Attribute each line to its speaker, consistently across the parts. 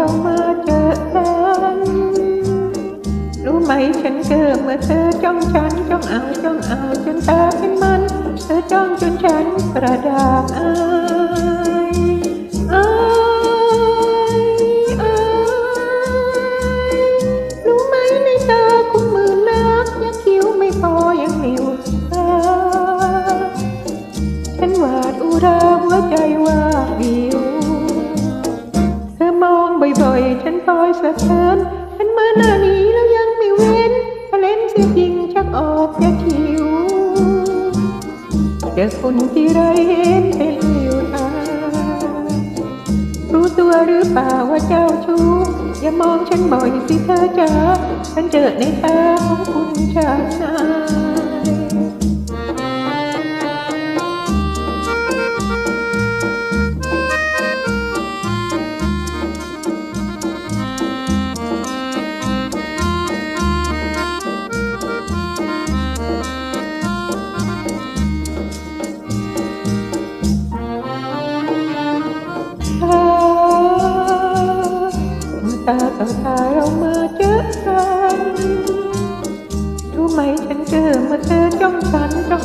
Speaker 1: ลงมาเจอฉัน รู้ไหมฉันเกิดเมื่อเธอจ้องฉันจ้องเอาจ้องเอาจนตาเป็นมัน เธอจ้องจนฉันประดากอา สะเทือนฉันมือหน้านี้แล้วยังไม่เว้นเล่นเสียจริงชักออกจะคิวเจอคนที่ไรเห็นเป็นอยู่ทารู้ตัวหรือเปล่าว่าเจ้าชู้ อย่ามองฉันบ่อยสิเธอจ๋าฉันเจอในตาของคุณชานา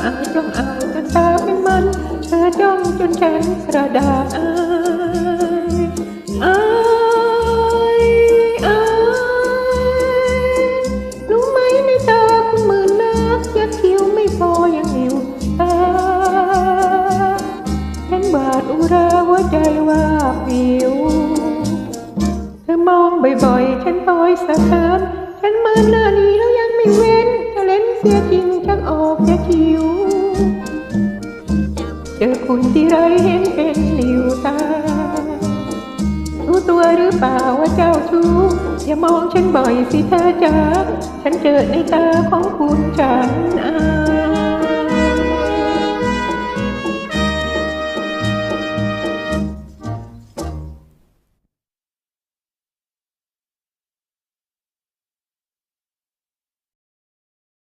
Speaker 1: องเอาจ้องเอาจนตาเป็นมัน เธอจ้องจนฉันกระดาษอายอายอายรู้ไหมในตาคุณหมื่นนักยักคิ้วไม่พอยังหิวตาฉันบาดอุราหัวใจว่าผิว เธอมองบ่อยๆ ฉันคอยสะเทือนฉันเมินหน้านี้แล้วยังไม่เว้นจะเล่นเสียจริง เจอคุณที่ไรเห็นเป็นหลิวตา รู้ตัวหรือเปล่าว่าเจ้าชู้อย่ามองฉันบ่อยสิเธอจ้าฉันเจอในตาของคุณฉันอ